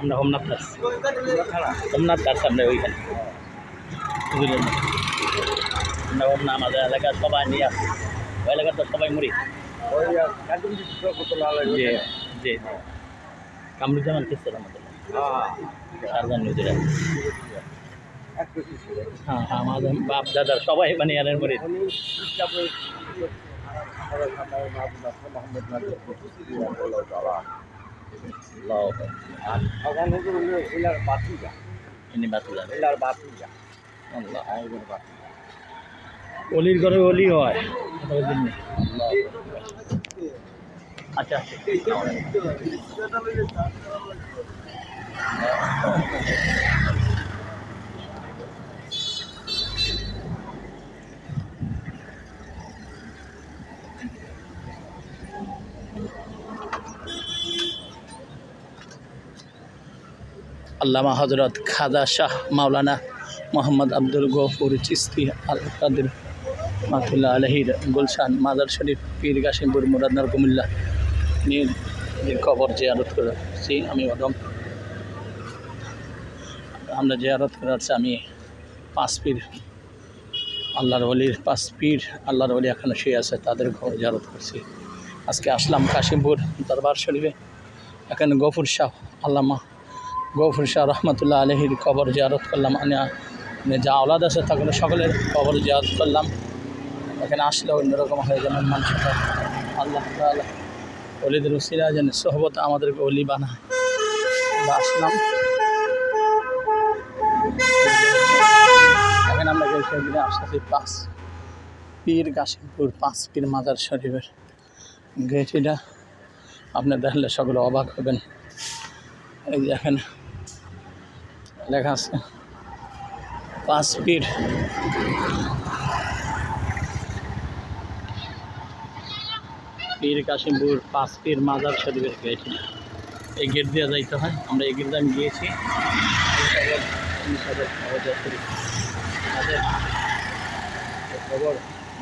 আমরা হোমনাথ দাস। হোমনাথ দাস আমরা ওইখানে। বুঝলেন আমরা হোমনা আমাদের এলাকার সবাই নিয়ে আসি। ওই এলাকার তো সবাই মরি। কামরুজ্জামান আমাদের? হ্যাঁ হ্যাঁ আমাদের বাপ দাদার সবাই মানে এর মরি অলির ঘরে অলি হয়। আচ্ছা আচ্ছা। আল্লামা হজরত খাজা শাহ মাওলানা মোহাম্মদ আব্দুল গফুর চিস্তি আল কাদের মাতুল্লাহ আলহির গুলশান মাদার শরীফ, পীর কাশিমপুর মুরাদনার কুমিল্লা নিয়ে কবর জিয়ারত করেছি আমি ওরম আমরা জিয়ারত করাচ্ছি আমি পাঁচ পীর। আল্লাহর অলির পাঁচ পীর, আল্লাহর অলি এখানে শুয়ে আছে, তাদের জিয়ারত করছি। আজকে আসলাম কাশিমপুর দরবার শরীফে। এখানে গফুর শাহ আল্লামা গফুর শাহ রহমতুল্লাহ আলহির কবর জিয়ারত করলাম। যা আওলাদ আছে তখন সকলের কবর জিয়ারত করলাম। এখানে আসলে অন্যরকম হয়ে যেমন মানুষটা। আল্লাহ অলিদের উসিরা যেন সোহবত আমাদেরকে অলি বানায়। আসলাম। এখানে আমরা গেছি আসতেছি পাঁচ পীর কাশিমপুর পাঁচ পীর মাজার শরীফের গেট এটা আপনি দেখলে সকলে অবাক হবেন। এই যে এখানে লেখা আছে। পাঁচ পীর পীর কাশিমপুর পাঁচ পীর মাজার শরীফের গেট এই গেট দিয়ে যাইতে হয়। আমরা এই গেট আমি গিয়েছি। তাদের খবর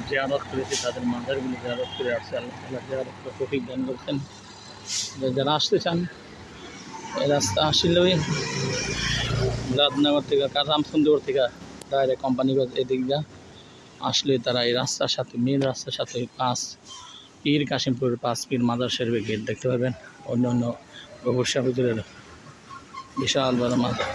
জিয়ারত করেছি, তাদের মাজারগুলি জিয়ারত করে আসছে। আল্লাহ তালা জিয়ারত টপিক দান করছেন। যারা আসতে চান এই রাস্তা আসলেই রাজনগর থেকে কাজামসুন্দর থেকে ডাইরেক্ট কোম্পানিগঞ্জ এদিক যা আসলে তারা। এই রাস্তার সাথে মেন রাস্তার সাথে পাঁচ পীর কাশিমপুরের পাঁচ পীর মাদার শরীফের গেট দেখতে পাবেন। অন্য অন্য বিশাল বড় মাদার